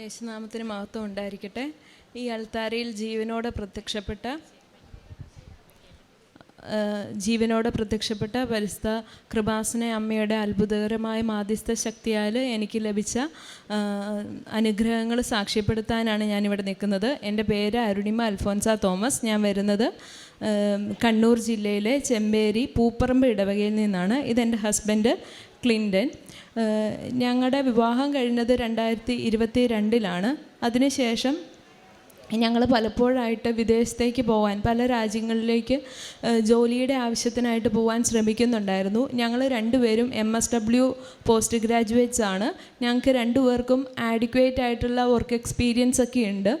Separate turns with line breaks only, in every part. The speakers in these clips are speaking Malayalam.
യേശുനാമത്തിന് മഹത്വം ഉണ്ടായിരിക്കട്ടെ. ഈ അൾത്താരയിൽ ജീവനോടെ പ്രത്യക്ഷപ്പെട്ട ജീവനോട് പ്രത്യക്ഷപ്പെട്ട പരിസ്ഥ കൃപാസന അമ്മയുടെ അത്ഭുതകരമായ മാധ്യസ്ഥ ശക്തിയാൽ എനിക്ക് ലഭിച്ച അനുഗ്രഹങ്ങൾ സാക്ഷ്യപ്പെടുത്താനാണ് ഞാനിവിടെ നിൽക്കുന്നത്. എന്റെ പേര് അരുണിമ അൽഫോൻസ തോമസ്. ഞാൻ വരുന്നത് കണ്ണൂർ ജില്ലയിലെ ചെമ്പേരി പൂപ്പറമ്പ് ഇടവകയിൽ നിന്നാണ്. ഇതെന്റെ ഹസ്ബൻഡ് ക്ലിന്റൻ ഞങ്ങളുടെ വിവാഹം കഴിഞ്ഞത് രണ്ടായിരത്തി ഇരുപത്തി രണ്ടിലാണ് അതിനുശേഷം ഞങ്ങൾ പലപ്പോഴായിട്ട് വിദേശത്തേക്ക് പോകാൻ പല രാജ്യങ്ങളിലേക്ക് ജോലിയുടെ ആവശ്യത്തിനായിട്ട് പോകാൻ ശ്രമിക്കുന്നുണ്ടായിരുന്നു. ഞങ്ങൾ രണ്ടുപേരും M S W post graduates ആണ്. ഞങ്ങൾക്ക് രണ്ടുപേർക്കും ആഡിക്വേറ്റ് ആയിട്ടുള്ള വർക്ക് എക്സ്പീരിയൻസ് ഒക്കെ ഉണ്ട്.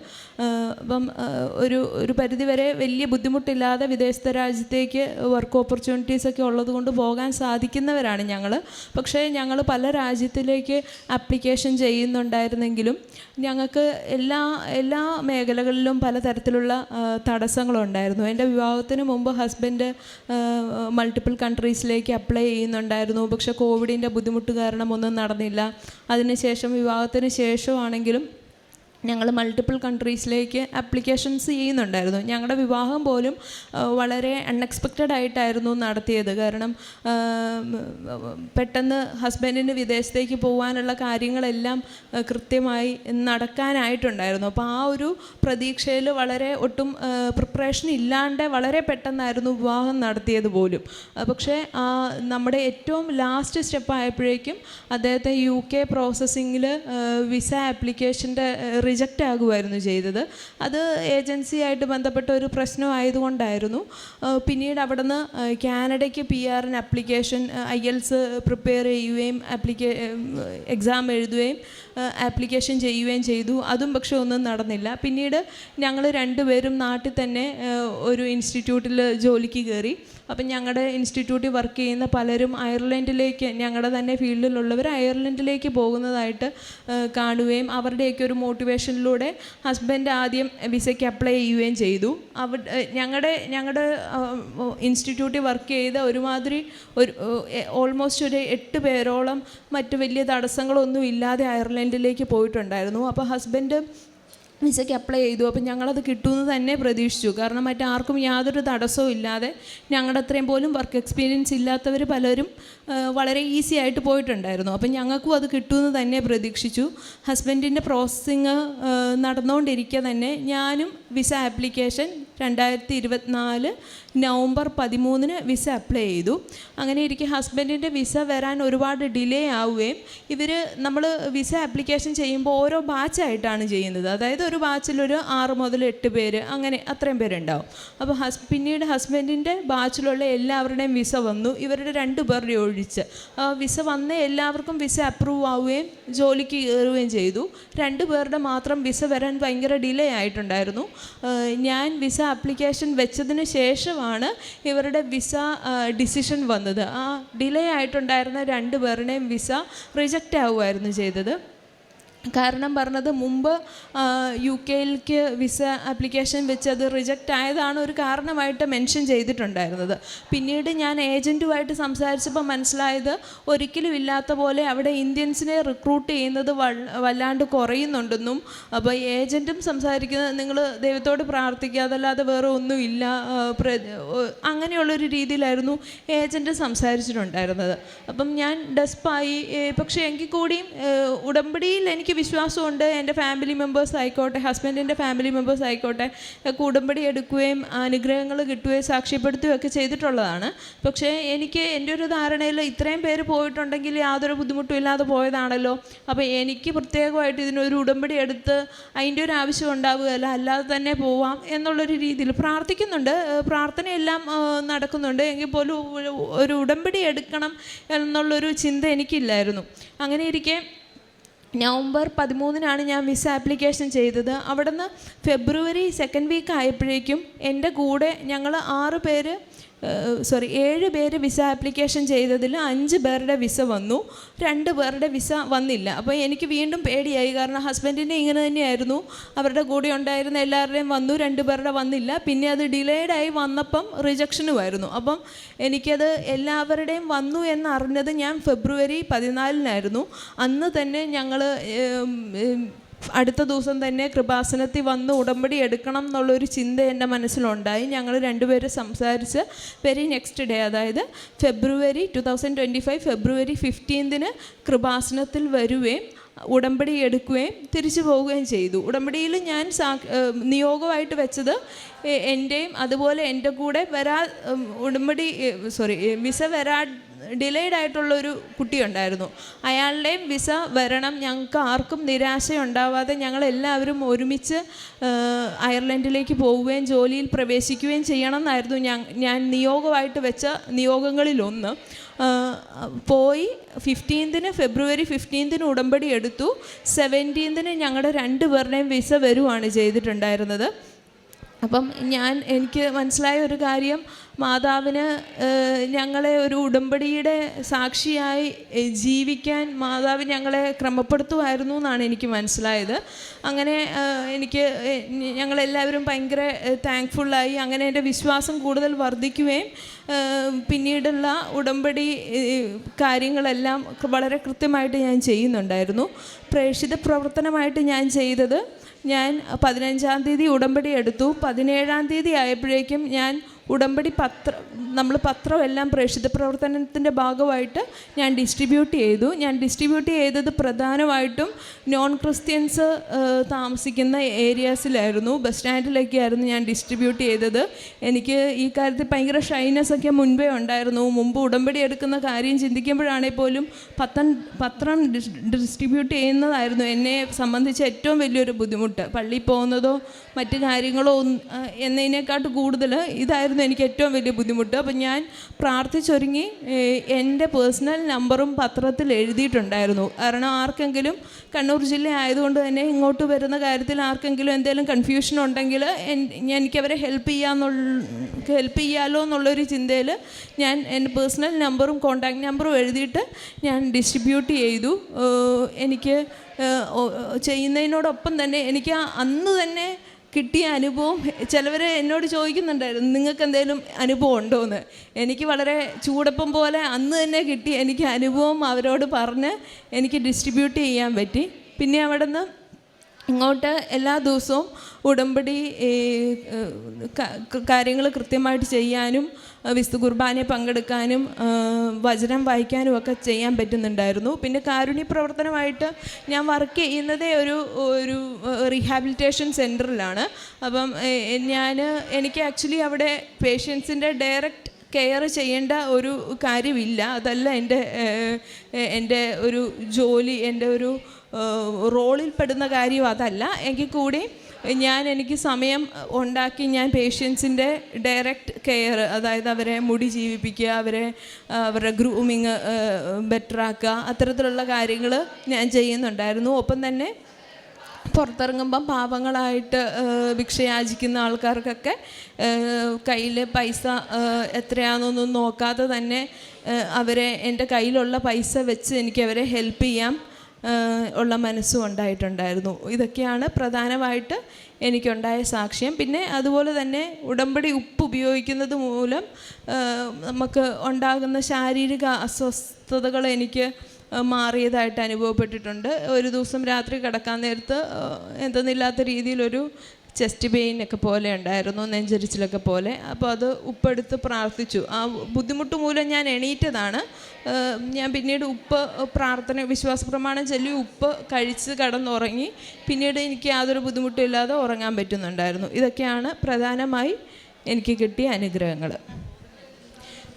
അപ്പം ഒരു ഒരു പരിധിവരെ വലിയ ബുദ്ധിമുട്ടില്ലാതെ വിദേശത്തെ രാജ്യത്തേക്ക് വർക്ക് ഓപ്പർച്യൂണിറ്റീസ് ഒക്കെ ഉള്ളതുകൊണ്ട് പോകാൻ സാധിക്കുന്നവരാണ് ഞങ്ങൾ. പക്ഷേ ഞങ്ങൾ പല രാജ്യത്തിലേക്ക് ആപ്ലിക്കേഷൻ ചെയ്യുന്നുണ്ടായിരുന്നെങ്കിലും ഞങ്ങൾക്ക് എല്ലാ എല്ലാ മേഖലകളിലും പലതരത്തിലുള്ള തടസ്സങ്ങളുണ്ടായിരുന്നു. എന്റെ വിവാഹത്തിന് മുമ്പ് ഹസ്ബൻഡ് മൾട്ടിപ്പിൾ കൺട്രീസിലേക്ക് അപ്ലൈ ചെയ്യുന്നുണ്ടായിരുന്നു. പക്ഷേ കോവിഡിന്റെ ബുദ്ധിമുട്ട് കാരണം ഒന്നും നടന്നില്ല. അതിനുശേഷം വിവാഹത്തിന് ശേഷമാണെങ്കിലും ഞങ്ങൾ മൾട്ടിപ്പിൾ കൺട്രീസിലേക്ക് അപ്ലിക്കേഷൻസ് ചെയ്യുന്നുണ്ടായിരുന്നു. ഞങ്ങളുടെ വിവാഹം പോലും വളരെ അൺഎക്സ്പെക്റ്റഡ് ആയിട്ടായിരുന്നു നടത്തിയത്. കാരണം പെട്ടെന്ന് ഹസ്ബൻഡിന് വിദേശത്തേക്ക് പോകാനുള്ള കാര്യങ്ങളെല്ലാം കൃത്യമായി നടക്കാനായിട്ടുണ്ടായിരുന്നു. അപ്പോൾ ആ ഒരു പ്രതീക്ഷയിൽ വളരെ ഒട്ടും പ്രിപ്പറേഷൻ ഇല്ലാണ്ട് വളരെ പെട്ടെന്നായിരുന്നു വിവാഹം നടത്തിയത് പോലും. പക്ഷേ നമ്മുടെ ഏറ്റവും ലാസ്റ്റ് സ്റ്റെപ്പ് ആയപ്പോഴേക്കും അദ്ദേഹത്തെ യു കെ പ്രോസസ്സിങ്ങിൽ വിസ ആപ്ലിക്കേഷന്റെ റിജക്റ്റ് ആകുമായിരുന്നു ചെയ്തത്. അത് ഏജൻസിയായിട്ട് ബന്ധപ്പെട്ട ഒരു പ്രശ്നമായതുകൊണ്ടായിരുന്നു പിന്നീട് അവിടുന്ന് കാനഡയ്ക്ക് പി ആറിന് അപ്ലിക്കേഷൻ ഐ എൽസ് പ്രിപ്പയർ ചെയ്യുകയും ആപ്ലിക്കേ എക്സാം എഴുതുകയും ആപ്ലിക്കേഷൻ ചെയ്യുകയും ചെയ്തു. അതും പക്ഷേ ഒന്നും നടന്നില്ല. പിന്നീട് ഞങ്ങൾ രണ്ടുപേരും നാട്ടിൽ തന്നെ ഒരു ഇൻസ്റ്റിറ്റ്യൂട്ടിൽ ജോലിക്ക് കയറി അപ്പം ഞങ്ങളുടെ ഇൻസ്റ്റിറ്റ്യൂട്ടിൽ വർക്ക് ചെയ്യുന്ന പലരും അയർലൻഡിലേക്ക് ഞങ്ങളുടെ തന്നെ ഫീൽഡിലുള്ളവർ അയർലൻഡിലേക്ക് പോകുന്നതായിട്ട് കാണുകയും അവരുടെയൊക്കെ ഒരു മോട്ടിവേഷനിലൂടെ ഹസ്ബൻഡ് ആദ്യം വിസയ്ക്ക് അപ്ലൈ ചെയ്യുകയും ചെയ്തു. അവ ഞങ്ങളുടെ ഞങ്ങളുടെ ഇൻസ്റ്റിറ്റ്യൂട്ടിൽ വർക്ക് ചെയ്ത ഒരുമാതിരി ഒരു ഓൾമോസ്റ്റ് ഒരു എട്ട് പേരോളം മറ്റു വലിയ തടസ്സങ്ങളൊന്നും ഇല്ലാതെ അയർലൻഡിലേക്ക് പോയിട്ടുണ്ടായിരുന്നു. അപ്പോൾ ഹസ്ബൻഡ് വിസയ്ക്ക് അപ്ലൈ ചെയ്തു. അപ്പം ഞങ്ങളത് കിട്ടുമെന്ന് തന്നെ പ്രതീക്ഷിച്ചു. കാരണം മറ്റാർക്കും യാതൊരു തടസ്സവും ഇല്ലാതെ ഞങ്ങളുടെ അത്രയും പോലും വർക്ക് എക്സ്പീരിയൻസ് ഇല്ലാത്തവർ പലരും വളരെ ഈസി ആയിട്ട് പോയിട്ടുണ്ടായിരുന്നു. അപ്പം ഞങ്ങൾക്കും അത് കിട്ടുമെന്ന് തന്നെ പ്രതീക്ഷിച്ചു. ഹസ്ബൻഡിന്റെ പ്രോസസ്സിങ് നടന്നുകൊണ്ടിരിക്കുക തന്നെ ഞാനും വിസ ആപ്ലിക്കേഷൻ രണ്ടായിരത്തി ഇരുപത്തിനാല് നവംബർ പതിമൂന്നിന് വിസ അപ്ലൈ ചെയ്തു. അങ്ങനെ ഇരിക്കും ഹസ്ബൻഡിന്റെ വിസ വരാൻ ഒരുപാട് ഡിലേ ആവുകയും ഇവർ നമ്മൾ വിസ ആപ്ലിക്കേഷൻ ചെയ്യുമ്പോൾ ഓരോ ബാച്ചായിട്ടാണ് ചെയ്യുന്നത്. അതായത് ഒരു ബാച്ചിലൊരു ആറ് മുതൽ എട്ട് പേര് അങ്ങനെ അത്രയും പേരുണ്ടാവും. അപ്പോൾ ഹസ് പിന്നീട് ഹസ്ബൻഡിന്റെ ബാച്ചിലുള്ള എല്ലാവരുടെയും വിസ വന്നു. ഇവരുടെ രണ്ട് പേരുടെ ഒഴിച്ച്. വിസ വന്ന എല്ലാവർക്കും വിസ അപ്രൂവ് ആവുകയും ജോലിക്ക് കയറുകയും ചെയ്തു. രണ്ട് പേരുടെ മാത്രം വിസ വരാൻ ഭയങ്കര ഡിലേ ആയിട്ടുണ്ടായിരുന്നു. ഞാൻ വിസ ആപ്ലിക്കേഷൻ വെച്ചതിന് ശേഷമാണ് ഇവരുടെ വിസ ഡിസിഷൻ വന്നത്. ആ ഡിലേ ആയിട്ടുണ്ടായിരുന്ന രണ്ട് പേരുടെയും വിസ റിജക്റ്റ് ആവുമായിരുന്നു ചെയ്തത്. കാരണം പറഞ്ഞത് മുമ്പ് യു കെയിലേക്ക് വിസ ആപ്ലിക്കേഷൻ വെച്ച് അത് റിജക്റ്റ് ആയതാണ് ഒരു കാരണമായിട്ട് മെൻഷൻ ചെയ്തിട്ടുണ്ടായിരുന്നത്. പിന്നീട് ഞാൻ ഏജന്റുമായിട്ട് സംസാരിച്ചപ്പോൾ മനസ്സിലായത് ഒരിക്കലും ഇല്ലാത്ത പോലെ അവിടെ ഇന്ത്യൻസിനെ റിക്രൂട്ട് ചെയ്യുന്നത് വല്ലാണ്ട് കുറയുന്നുണ്ടെന്നും അപ്പോൾ ഏജന്റും സംസാരിക്കുന്നത് നിങ്ങൾ ദൈവത്തോട് പ്രാർത്ഥിക്കുക അതല്ലാതെ വേറെ ഒന്നുമില്ല അങ്ങനെയുള്ളൊരു രീതിയിലായിരുന്നു ഏജന്റ് സംസാരിച്ചിട്ടുണ്ടായിരുന്നത്. അപ്പം ഞാൻ ഡെസ്പായി പക്ഷേ എങ്കിൽ കൂടിയും ഉടമ്പടിയിൽ എനിക്ക് വിശ്വാസമുണ്ട്. എന്റെ ഫാമിലി മെമ്പേഴ്സ് ആയിക്കോട്ടെ ഹസ്ബൻഡിന്റെ ഫാമിലി മെമ്പേഴ്സ് ആയിക്കോട്ടെ കുടുംബടി എടുക്കുകയും അനുഗ്രഹങ്ങൾ കിട്ടുകയും സാക്ഷ്യപ്പെടുത്തുകയും ഒക്കെ ചെയ്തിട്ടുള്ളതാണ്. പക്ഷേ എനിക്ക് എന്റെ ഒരു ധാരണയിൽ ഇത്രയും പേര് പോയിട്ടുണ്ടെങ്കിൽ യാതൊരു ബുദ്ധിമുട്ടും ഇല്ലാതെ പോയതാണല്ലോ. അപ്പോൾ എനിക്ക് പ്രത്യേകമായിട്ട് ഇതിനൊരു ഉടമ്പടി എടുത്ത് അതിന്റെ ഒരു ആവശ്യം ഉണ്ടാവുകയല്ല അല്ലാതെ തന്നെ പോവാം എന്നുള്ളൊരു രീതിയിൽ പ്രാർത്ഥിക്കുന്നുണ്ട്. പ്രാർത്ഥനയെല്ലാം നടക്കുന്നുണ്ട്. എങ്കിൽ പോലും ഒരു ഉടമ്പടി എടുക്കണം എന്നുള്ളൊരു ചിന്ത എനിക്കില്ലായിരുന്നു. അങ്ങനെ ഇരിക്കെ നവംബർ പതിമൂന്നിനാണ് ഞാൻ വിസ ആപ്ലിക്കേഷൻ ചെയ്തത്. അവിടുന്ന് ഫെബ്രുവരി സെക്കൻഡ് വീക്ക് ആയപ്പോഴേക്കും എന്റെ കൂടെ ഞങ്ങൾ ആറ് പേര് സോറി ഏഴ് പേര് വിസ ആപ്ലിക്കേഷൻ ചെയ്തതിൽ അഞ്ച് പേരുടെ വിസ വന്നു. രണ്ട് പേരുടെ വിസ വന്നില്ല. അപ്പോൾ എനിക്ക് വീണ്ടും പേടിയായി. കാരണം ഹസ്ബൻഡിന്റെ ഇങ്ങനെ തന്നെയായിരുന്നു. അവരുടെ കൂടെ ഉണ്ടായിരുന്ന എല്ലാവരുടെയും വന്നു. രണ്ട് പേരുടെ വന്നില്ല. പിന്നെ അത് ഡിലേഡായി വന്നപ്പം റിജക്ഷനുമായിരുന്നു അപ്പം എനിക്കത് എല്ലാവരുടെയും വന്നു എന്നറിഞ്ഞത് ഞാൻ ഫെബ്രുവരി പതിനാലിനായിരുന്നു. അന്ന് തന്നെ ഞങ്ങൾ അടുത്ത ദിവസം തന്നെ കൃപാസനത്തിൽ വന്ന് ഉടമ്പടി എടുക്കണം എന്നുള്ളൊരു ചിന്ത എന്റെ മനസ്സിലുണ്ടായി. ഞങ്ങൾ രണ്ടുപേരും സംസാരിച്ച് വെരി നെക്സ്റ്റ് ഡേ അതായത് February two thousand twenty five February ഫിഫ്റ്റീൻതിന് കൃപാസനത്തിൽ വരുകയും ഉടമ്പടി എടുക്കുകയും തിരിച്ചു പോവുകയും ചെയ്തു. ഉടമ്പടിയിൽ ഞാൻ സാ നിയോഗമായിട്ട് വെച്ചത് എന്റെയും അതുപോലെ എന്റെ കൂടെ വരാ ഉടമ്പടി സോറി വിസ വരാ ഡിലേഡ് ആയിട്ടുള്ള ഒരു കുട്ടിയുണ്ടായിരുന്നു. അയാളുടെയും വിസ വരണം ഞങ്ങൾക്ക് ആർക്കും നിരാശയുണ്ടാവാതെ ഞങ്ങളെല്ലാവരും ഒരുമിച്ച് അയർലൻഡിലേക്ക് പോവുകയും ജോലിയിൽ പ്രവേശിക്കുകയും ചെയ്യണം എന്നായിരുന്നു ഞാൻ ഞാൻ നിയോഗമായിട്ട് വെച്ച നിയോഗങ്ങളിലൊന്ന്. പോയി ഫിഫ്റ്റീൻതിന് ഫെബ്രുവരി ഫിഫ്റ്റീൻതിന് ഉടമ്പടി എടുത്തു. സെവന്റീൻതിന് ഞങ്ങളുടെ രണ്ട് പേരുടെയും വിസ വരുവാണ് ചെയ്തിട്ടുണ്ടായിരുന്നത്. അപ്പം ഞാൻ എനിക്ക് മനസ്സിലായ ഒരു കാര്യം മാതാവിന് ഞങ്ങളെ ഒരു ഉടമ്പടിയുടെ സാക്ഷിയായി ജീവിക്കാൻ മാതാവ് ഞങ്ങളെ ക്രമപ്പെടുത്തുമായിരുന്നു എന്നാണ് എനിക്ക് മനസ്സിലായത്. അങ്ങനെ എനിക്ക് ഞങ്ങളെല്ലാവരും ഭയങ്കര താങ്ക്ഫുള്ളായി അങ്ങനെ എന്റെ വിശ്വാസം കൂടുതൽ വർദ്ധിക്കുകയും പിന്നീടുള്ള ഉടമ്പടി കാര്യങ്ങളെല്ലാം വളരെ കൃത്യമായിട്ട് ഞാൻ ചെയ്യുന്നുണ്ടായിരുന്നു. പ്രേക്ഷിത പ്രവർത്തനമായിട്ട് ഞാൻ ചെയ്തത് ഞാൻ പതിനഞ്ചാം തീയതി ഉടമ്പടി എടുത്തു. പതിനേഴാം തീയതി ആയപ്പോഴേക്കും ഞാൻ ഉടമ്പടി പത്ര നമ്മൾ പത്രമെല്ലാം പ്രേക്ഷിത പ്രവർത്തനത്തിന്റെ ഭാഗമായിട്ട് ഞാൻ ഡിസ്ട്രിബ്യൂട്ട് ചെയ്തു. ഞാൻ ഡിസ്ട്രിബ്യൂട്ട് ചെയ്തത് പ്രധാനമായിട്ടും നോൺ ക്രിസ്ത്യൻസ് താമസിക്കുന്ന ഏരിയാസിലായിരുന്നു ബസ് സ്റ്റാൻഡിലൊക്കെയായിരുന്നു ഞാൻ ഡിസ്ട്രിബ്യൂട്ട് ചെയ്തത്. എനിക്ക് ഈ കാര്യത്തിൽ ഭയങ്കര ഷൈനസ് ഒക്കെ മുൻപേ ഉണ്ടായിരുന്നു. മുമ്പ് ഉടമ്പടി എടുക്കുന്ന കാര്യം ചിന്തിക്കുമ്പോഴാണെങ്കിൽ പോലും പത്രം പത്രം ഡിസ്ട്രിബ്യൂട്ട് ചെയ്യുന്നതായിരുന്നു എന്നെ സംബന്ധിച്ച് ഏറ്റവും വലിയൊരു ബുദ്ധിമുട്ട്. പള്ളിയിൽ പോകുന്നതോ മറ്റു കാര്യങ്ങളോ എന്നതിനേക്കാട്ട് കൂടുതൽ ഇതായിരുന്നു എനിക്ക് ഏറ്റവും വലിയ ബുദ്ധിമുട്ട്. അപ്പം ഞാൻ പ്രാർത്ഥിച്ചൊരുങ്ങി എന്റെ പേഴ്സണൽ നമ്പറും പത്രത്തിൽ എഴുതിയിട്ടുണ്ടായിരുന്നു. കാരണം ആർക്കെങ്കിലും കണ്ണൂർ ജില്ല ആയതുകൊണ്ട് തന്നെ ഇങ്ങോട്ട് വരുന്ന കാര്യത്തിൽ ആർക്കെങ്കിലും എന്തെങ്കിലും കൺഫ്യൂഷൻ ഉണ്ടെങ്കിൽ എനിക്കവരെ ഹെൽപ്പ് ചെയ്യാമെന്നുള്ള ഹെൽപ്പ് ചെയ്യാമല്ലോ എന്നുള്ളൊരു ചിന്തയിൽ ഞാൻ എന്റെ പേഴ്സണൽ നമ്പറും കോൺടാക്ട് നമ്പറും എഴുതിയിട്ട് ഞാൻ ഡിസ്ട്രിബ്യൂട്ട് ചെയ്തു. എനിക്ക് ചെയ്യുന്നതിനോടൊപ്പം തന്നെ എനിക്ക് അന്ന് തന്നെ കിട്ടിയ അനുഭവം ചിലവർ എന്നോട് ചോദിക്കുന്നുണ്ടായിരുന്നു നിങ്ങൾക്ക് എന്തെങ്കിലും അനുഭവം ഉണ്ടോ എന്ന് എനിക്ക് വളരെ ചൂടപ്പം പോലെ അന്ന് തന്നെ കിട്ടി എനിക്ക് അനുഭവം അവരോട് പറഞ്ഞ് എനിക്ക് ഡിസ്ട്രിബ്യൂട്ട് ചെയ്യാൻ പറ്റി. പിന്നെ അവിടെ നിന്ന് ഇങ്ങോട്ട് എല്ലാ ദിവസവും ഉടമ്പടി കാര്യങ്ങൾ കൃത്യമായിട്ട് ചെയ്യാനും വിശുദ്ധ കുർബാനയെ പങ്കെടുക്കാനും വചനം വായിക്കാനും ഒക്കെ ചെയ്യാൻ പറ്റുന്നുണ്ടായിരുന്നു. പിന്നെ കാരുണ്യ പ്രവർത്തനമായിട്ട് ഞാൻ വർക്ക് ചെയ്യുന്നതേ ഒരു ഒരു റീഹാബിലിറ്റേഷൻ സെന്ററിലാണ് അപ്പം ഞാൻ എനിക്ക് ആക്ച്വലി അവിടെ പേഷ്യൻസിന്റെ ഡയറക്റ്റ് കെയർ ചെയ്യേണ്ട ഒരു കാര്യമില്ല. അതല്ല എന്റെ എന്റെ ഒരു ജോലി എന്റെ ഒരു റോളിൽ പെടുന്ന കാര്യം അതല്ല. എങ്കിൽ കൂടി ഞാൻ എനിക്ക് സമയം ഉണ്ടാക്കി ഞാൻ പേഷ്യൻസിന്റെ ഡയറക്റ്റ് കെയർ അതായത് അവരെ മുടി ജീവിപ്പിക്കുക അവരെ അവരുടെ ഗ്രൂമിങ് ബെറ്ററാക്കുക അത്തരത്തിലുള്ള കാര്യങ്ങൾ ഞാൻ ചെയ്യുന്നുണ്ടായിരുന്നു. ഒപ്പം തന്നെ പുറത്തിറങ്ങുമ്പം പാവങ്ങളായിട്ട് ഭിക്ഷയാചിക്കുന്ന ആൾക്കാർക്കൊക്കെ കയ്യിൽ പൈസ എത്രയാണെന്നൊന്നും നോക്കാതെ തന്നെ അവരെ എന്റെ കയ്യിലുള്ള പൈസ വെച്ച് എനിക്ക് അവരെ ഹെൽപ്പ് ചെയ്യാം. ഉള്ള മനസ്സും ഉണ്ടായിട്ടുണ്ടായിരുന്നു. ഇതൊക്കെയാണ് പ്രധാനമായിട്ട് എനിക്കുണ്ടായ സാക്ഷ്യം. പിന്നെ അതുപോലെ തന്നെ ഉടമ്പടി ഉപ്പ് ഉപയോഗിക്കുന്നത് മൂലം നമുക്ക് ഉണ്ടാകുന്ന ശാരീരിക അസ്വസ്ഥതകൾ എനിക്ക് മാറിയതായിട്ട് അനുഭവപ്പെട്ടിട്ടുണ്ട്. ഒരു ദിവസം രാത്രി കിടക്കാൻ നേരത്ത് എന്തെന്നില്ലാത്ത രീതിയിലൊരു ചെസ്റ്റ് പെയിൻ ഒക്കെ പോലെ ഉണ്ടായിരുന്നു നെഞ്ചരിച്ചിലൊക്കെ പോലെ. അപ്പോൾ അത് ഉപ്പെടുത്ത് പ്രാർത്ഥിച്ചു. ആ ബുദ്ധിമുട്ട് മൂലം ഞാൻ എണീറ്റതാണ്. ഞാൻ പിന്നീട് ഉപ്പ് പ്രാർത്ഥന വിശ്വാസ പ്രമാണം ചൊല്ലി ഉപ്പ് കഴിച്ച് കടന്നുറങ്ങി. പിന്നീട് എനിക്ക് യാതൊരു ബുദ്ധിമുട്ടും ഇല്ലാതെ ഉറങ്ങാൻ പറ്റുന്നുണ്ടായിരുന്നു. ഇതൊക്കെയാണ് പ്രധാനമായി എനിക്ക് കിട്ടിയ അനുഗ്രഹങ്ങൾ.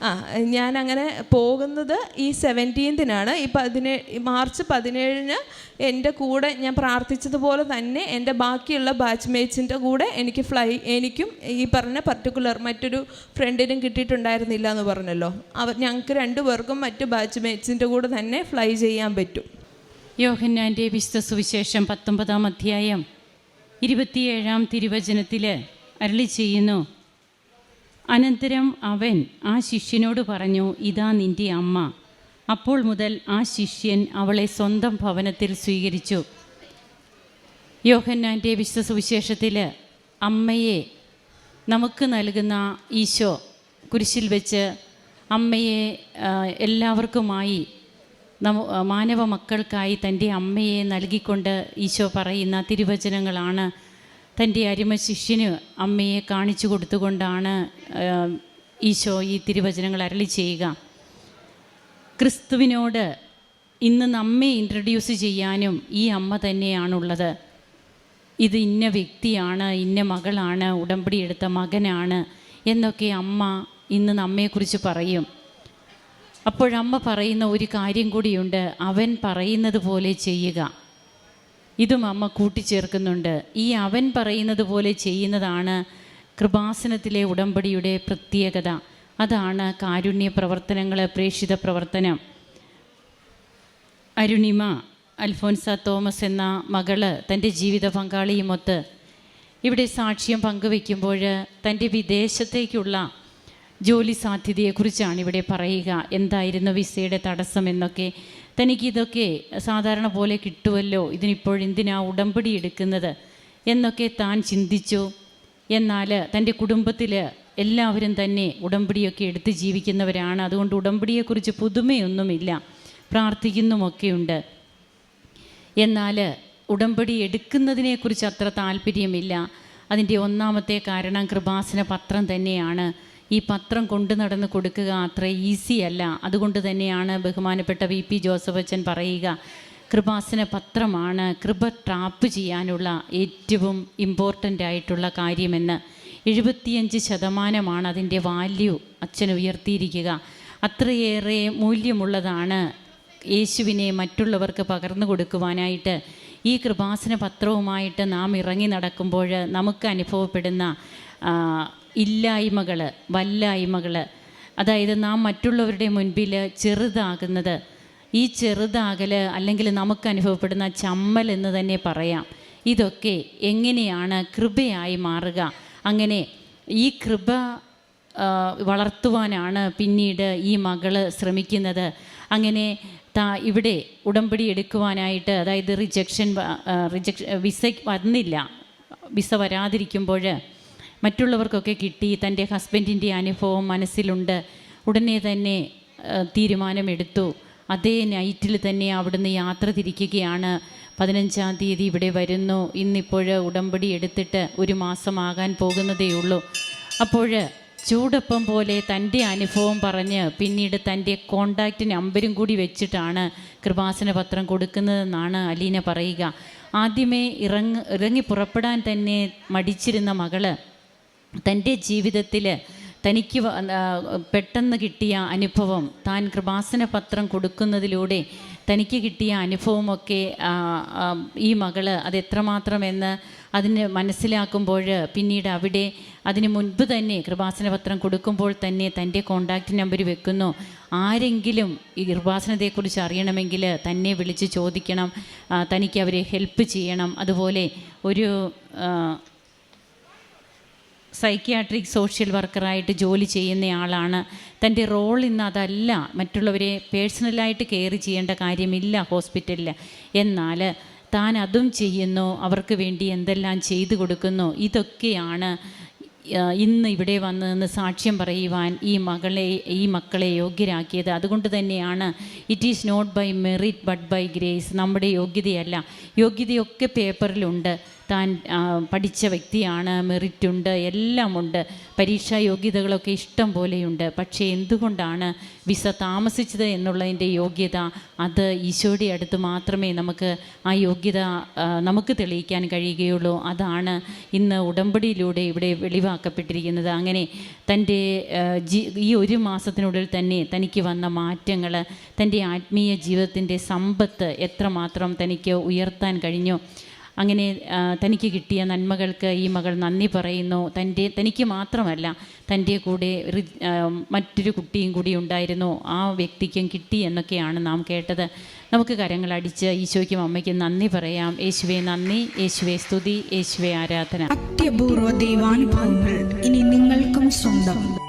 ആ ഞാൻ അങ്ങനെ പോകുന്നത് ഈ സെവന്റീൻതിനാണ് ഈ പതിനേ ഈ മാർച്ച് പതിനേഴിന് എന്റെ കൂടെ ഞാൻ പ്രാർത്ഥിച്ചതുപോലെ തന്നെ എന്റെ ബാക്കിയുള്ള ബാച്ച്മേറ്റ്സിന്റെ കൂടെ എനിക്ക് ഫ്ലൈ എനിക്കും ഈ പറഞ്ഞ പർട്ടിക്കുലർ മറ്റൊരു ഫ്രണ്ടിനും കിട്ടിയിട്ടുണ്ടായിരുന്നില്ല എന്ന് പറഞ്ഞല്ലോ. അവർ ഞങ്ങൾക്ക് രണ്ടുപേർക്കും മറ്റ് മറ്റു ബാച്ച്മേറ്റ്സിന്റെ കൂടെ തന്നെ ഫ്ലൈ ചെയ്യാൻ പറ്റും.
യോഹന്നാന്റെ വിശുദ്ധ സുവിശേഷം പത്തൊമ്പതാം അധ്യായം ഇരുപത്തിയേഴാം തിരുവചനത്തിൽ അരളി ചെയ്യുന്നു. അനന്തരം അവൻ ആ ശിഷ്യനോട് പറഞ്ഞു ഇതാ നിന്റെ അമ്മ. അപ്പോൾ മുതൽ ആ ശിഷ്യൻ അവളെ സ്വന്തം ഭവനത്തിൽ സ്വീകരിച്ചു. യോഹന്നാന്റെ വിശ്വസുവിശേഷത്തിൽ അമ്മയെ നമുക്ക് നൽകുന്ന ഈശോ കുരിശിൽ വെച്ച് അമ്മയെ എല്ലാവർക്കുമായി നമ മാനവ മക്കൾക്കായി തന്റെ അമ്മയെ നൽകിക്കൊണ്ട് ഈശോ പറയുന്ന തിരുവചനങ്ങളാണ് തന്റെ അരിമ ശിഷ്യന് അമ്മയെ കാണിച്ചു കൊടുത്തുകൊണ്ടാണ് ഈശോ ഈ തിരുവചനങ്ങൾ അരളി ചെയ്യുക. ക്രിസ്തുവിനോട് ഇന്ന് നമ്മെ ഇൻട്രൊഡ്യൂസ് ചെയ്യാനും ഈ അമ്മ തന്നെയാണുള്ളത്. ഇത് ഇന്ന വ്യക്തിയാണ് ഇന്ന മകളാണ് ഉടമ്പടി എടുത്ത മകനാണ് എന്നൊക്കെ അമ്മ ഇന്ന് നമ്മെക്കുറിച്ച് പറയും. അപ്പോഴമ്മ പറയുന്ന ഒരു കാര്യം കൂടിയുണ്ട് അവൻ പറയുന്നത് പോലെ ചെയ്യുക. ഇതും അമ്മ കൂട്ടിച്ചേർക്കുന്നുണ്ട്. ഈ അവൻ പറയുന്നത് പോലെ ചെയ്യുന്നതാണ് കൃപാസനത്തിലെ ഉടമ്പടിയുടെ പ്രത്യേകത. അതാണ് കാരുണ്യ പ്രവർത്തനങ്ങൾ പ്രേക്ഷിത പ്രവർത്തനം. അരുണിമ അൽഫോൻസ തോമസ് എന്ന മകൾ തന്റെ ജീവിത പങ്കാളിയുമൊത്ത് ഇവിടെ സാക്ഷ്യം പങ്കുവെക്കുമ്പോൾ തന്റെ വിദേശത്തേക്കുള്ള ജോലി സാധ്യതയെക്കുറിച്ചാണ് ഇവിടെ പറയുക. എന്തായിരുന്നു വിസയുടെ തടസ്സം എന്നൊക്കെ തനിക്കിതൊക്കെ സാധാരണ പോലെ കിട്ടുമല്ലോ ഇതിനിപ്പോഴെന്തിനാ ഉടമ്പടി എടുക്കുന്നത്? എന്നൊക്കെ താൻ ചിന്തിച്ചു. എന്നാൽ തന്റെ കുടുംബത്തിൽ എല്ലാവരും തന്നെ ഉടമ്പടിയൊക്കെ എടുത്ത് ജീവിക്കുന്നവരാണ്. അതുകൊണ്ട് ഉടമ്പടിയെക്കുറിച്ച് പുതുമയൊന്നുമില്ല. പ്രാർത്ഥിക്കുന്നുമൊക്കെയുണ്ട്. എന്നാൽ ഉടമ്പടി എടുക്കുന്നതിനെക്കുറിച്ച് അത്ര താല്പര്യമില്ല അതിന്റെ ഒന്നാമത്തെ കാരണം കൃപാസന പത്രം തന്നെയാണ്. ഈ പത്രം കൊണ്ടു നടന്ന് കൊടുക്കുക അത്ര ഈസി അല്ല. അതുകൊണ്ട് തന്നെയാണ് ബഹുമാനപ്പെട്ട വി പി ജോസഫ് അച്ഛൻ പറയുക കൃപാസന പത്രമാണ് കൃപ ട്രാപ്പ് ചെയ്യാനുള്ള ഏറ്റവും ഇമ്പോർട്ടന്റ് ആയിട്ടുള്ള കാര്യമെന്ന്. എഴുപത്തിയഞ്ച് ശതമാനമാണ് അതിന്റെ വാല്യൂ അച്ഛൻ ഉയർത്തിയിരിക്കുക. അത്രയേറെ മൂല്യമുള്ളതാണ് യേശുവിനെ മറ്റുള്ളവർക്ക് പകർന്നു കൊടുക്കുവാനായിട്ട്. ഈ കൃപാസന പത്രവുമായിട്ട് നാം ഇറങ്ങി നടക്കുമ്പോൾ നമുക്ക് അനുഭവപ്പെടുന്ന ഇല്ലായ്മകൾ വല്ലായ്മകൾ അതായത് നാം മറ്റുള്ളവരുടെ മുൻപിൽ ചെറുതാകുന്നത്. ഈ ചെറുതാകൽ അല്ലെങ്കിൽ നമുക്ക് അനുഭവപ്പെടുന്ന ചമ്മൽ എന്ന് തന്നെ പറയാം. ഇതൊക്കെ എങ്ങനെയാണ് കൃപയായി മാറുക? അങ്ങനെ ഈ കൃപ വളർത്തുവാനാണ് പിന്നീട് ഈ മകൾ ശ്രമിക്കുന്നത്. അങ്ങനെ താ ഇവിടെ ഉടമ്പടി എടുക്കുവാനായിട്ട് അതായത് റിജക്ഷൻ റിജക്ഷൻ വിസ വന്നില്ല. വിസ വരാതിരിക്കുമ്പോൾ മറ്റുള്ളവർക്കൊക്കെ കിട്ടി തന്റെ ഹസ്ബൻഡിന്റെ അനുഭവം മനസ്സിലുണ്ട്. ഉടനെ തന്നെ തീരുമാനമെടുത്തു. അതേ നൈറ്റിൽ തന്നെ അവിടുന്ന് യാത്ര തിരിക്കുകയാണ്. പതിനഞ്ചാം തീയതി ഇവിടെ വരുന്നു. ഇന്നിപ്പോൾ ഉടമ്പടി എടുത്തിട്ട് ഒരു മാസമാകാൻ പോകുന്നതേ ഉള്ളൂ. അപ്പോൾ ചൂടൊപ്പം പോലെ തന്റെ അനുഭവം പറഞ്ഞ് പിന്നീട് തന്റെ കോണ്ടാക്റ്റ് നമ്പരും കൂടി വെച്ചിട്ടാണ് കൃപാസന പത്രം കൊടുക്കുന്നതെന്നാണ് അലീന പറയുക. ആദ്യമേ ഇറങ്ങി ഇറങ്ങി പുറപ്പെടാൻ തന്നെ മടിച്ചിരുന്ന മകൾ തന്റെ ജീവിതത്തിൽ തനിക്ക് പെട്ടെന്ന് കിട്ടിയ അനുഭവം താൻ കൃപാസന പത്രം കൊടുക്കുന്നതിലൂടെ തനിക്ക് കിട്ടിയ അനുഭവമൊക്കെ ഈ മകൾ അത് എത്രമാത്രമെന്ന് അതിന് മനസ്സിലാക്കുമ്പോൾ പിന്നീട് അവിടെ അതിന് മുൻപ് തന്നെ കൃപാസന പത്രം കൊടുക്കുമ്പോൾ തന്നെ തന്റെ കോണ്ടാക്റ്റ് നമ്പർ വെക്കുന്നു. ആരെങ്കിലും ഈ കൃപാസനത്തെക്കുറിച്ച് അറിയണമെങ്കിൽ തന്നെ വിളിച്ച് ചോദിക്കണം. തനിക്ക് അവരെ ഹെൽപ്പ് ചെയ്യണം. അതുപോലെ ഒരു സൈക്യാട്രിക് സോഷ്യൽ വർക്കറായിട്ട് ജോലി ചെയ്യുന്നയാളാണ് തന്റെ റോൾ ഇന്ന് അതല്ല. മറ്റുള്ളവരെ പേഴ്സണലായിട്ട് കെയർ ചെയ്യേണ്ട കാര്യമില്ല ഹോസ്പിറ്റലിൽ എന്നാൽ താൻ അതും ചെയ്യുന്നു. അവർക്ക് വേണ്ടി എന്തെല്ലാം ചെയ്തു കൊടുക്കുന്നു. ഇതൊക്കെയാണ് ഇന്ന് ഇവിടെ വന്ന് നിന്ന് സാക്ഷ്യം പറയുവാൻ ഈ മകളെ ഈ മക്കളെ യോഗ്യരാക്കിയത്. അതുകൊണ്ട് തന്നെയാണ് it is not by merit but by grace നമ്മുടെ യോഗ്യതയല്ല. യോഗ്യതയൊക്കെ പേപ്പറിലുണ്ട് താൻ പഠിച്ച വ്യക്തിയാണ് മെറിറ്റുണ്ട് എല്ലാമുണ്ട് പരീക്ഷാ യോഗ്യതകളൊക്കെ ഇഷ്ടം പോലെയുണ്ട്. പക്ഷേ എന്തുകൊണ്ടാണ് വിസ താമസിച്ചത് എന്നുള്ളതിന്റെ യോഗ്യത? അത് ഈശോയുടെ അടുത്ത് മാത്രമേ നമുക്ക് ആ യോഗ്യത നമുക്ക് തെളിയിക്കാൻ കഴിയുകയുള്ളൂ. അതാണ് ഇന്ന് ഉടമ്പടിയിലൂടെ ഇവിടെ വെളിവാക്കപ്പെട്ടിരിക്കുന്നത്. അങ്ങനെ തന്റെ ഈ ഒരു മാസത്തിനുള്ളിൽ തന്നെ തനിക്ക് വന്ന മാറ്റങ്ങൾ തന്റെ ആത്മീയ ജീവിതത്തിന്റെ സമ്പത്ത് എത്രമാത്രം തനിക്ക് ഉയർത്താൻ കഴിഞ്ഞു. അങ്ങനെ തനിക്ക് കിട്ടിയ നന്മകൾക്ക് ഈ മകൾ നന്ദി പറയുന്നു. തന്റെ തനിക്ക് മാത്രമല്ല തന്റെ കൂടെ മറ്റൊരു കുട്ടിയും കൂടി ഉണ്ടായിരുന്നു. ആ വ്യക്തിക്കും കിട്ടി എന്നൊക്കെയാണ് നാം കേട്ടത്. നമുക്ക് കരങ്ങൾ അടിച്ച് ഈശോയ്ക്കും അമ്മയ്ക്കും നന്ദി പറയാം. യേശുവെ നന്ദി. യേശുവെ സ്തുതി. യേശുവെ ആരാധന.
അത്യപൂർവ ദൈവാനുഭവങ്ങൾ ഇനി നിങ്ങൾക്കും സ്വന്തം.